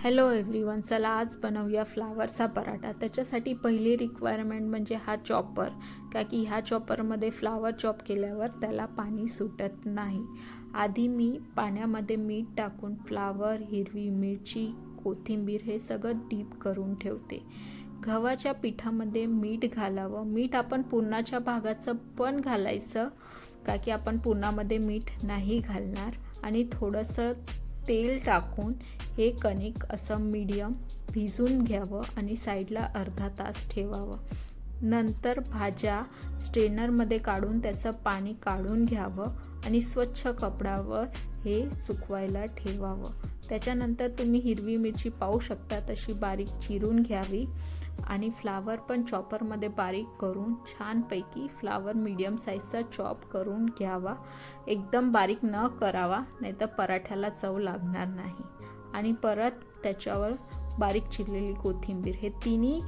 Hello everyone चला आज बनवूया फ्लावरचा पराठा. त्याच्यासाठी पहिली रिक्वायरमेंट म्हणजे हा चॉपर का की ह्या चॉपरमध्ये फ्लावर चॉप केल्यावर त्याला पाणी सुटत नाही. आधी मी पाण्यामध्ये मीठ टाकून फ्लावर हिरवी मिरची कोथिंबीर हे सगळं डीप करून ठेवते. गव्हाच्या पिठामध्ये मीठ घालावं. मीठ आपण पुरणाच्या भागाचं पण घालायचं का की आपण पुरणामध्ये मीठ नाही घालणार. आणि थोडंसं तेल टाकून हे कणिक असं मीडियम भिजून घ्यावं आणि साईडला अर्धा तास ठेवावं. नंतर भाज्या स्ट्रेनरमध्ये काढून त्याचं पाणी काढून घ्यावं आणि स्वच्छ कपडावर हे सुकवायला ठेवावं. त्याच्यानंतर तुम्ही हिरवी मिरची पाहू शकता तशी बारीक चिरून घ्यावी. आणि फ्लावर पण चॉपरमध्ये बारीक करून छानपैकी फ्लावर मीडियम साईजचा चॉप करून घ्यावा. एकदम बारीक न करावा नाहीतर पराठ्याला चव लागणार नाही. आणि परत त्याच्यावर बारीक चिरलेली कोथिंबीर हे तिन्ही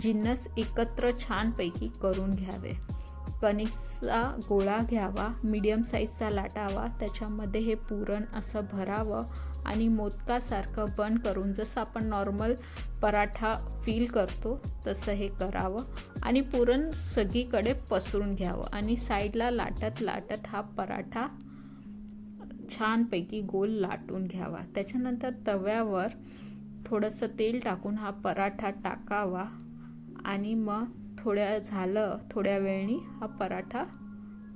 जिन्नस एकत्र छानपैकी करून घ्यावे. कणिकचा गोळा घ्यावा मीडियम साईजचा लाटावा त्याच्यामध्ये हे पुरण असं भरावं आणि मोदकासारखं बंद करून जसं आपण नॉर्मल पराठा फील करतो तसं हे करावं आणि पुरण सगळीकडे पसरून घ्यावं आणि साईडला लाटत लाटत हा पराठा छानपैकी गोल लाटून घ्यावा. त्याच्यानंतर तव्यावर थोडंसं तेल टाकून हा पराठा टाकावा आणि मग थोड्या झालं थोड्या वेळाने हा पराठा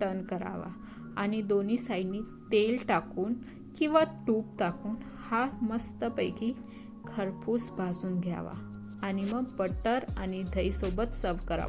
टर्न करावा. आणि दोन्ही साईडनी तेल टाकून किंवा तूप टाकून हा मस्तपैकी खरपूस भाजून घ्यावा. आणि मग बटर आणि दहीसोबत सर्व करावा.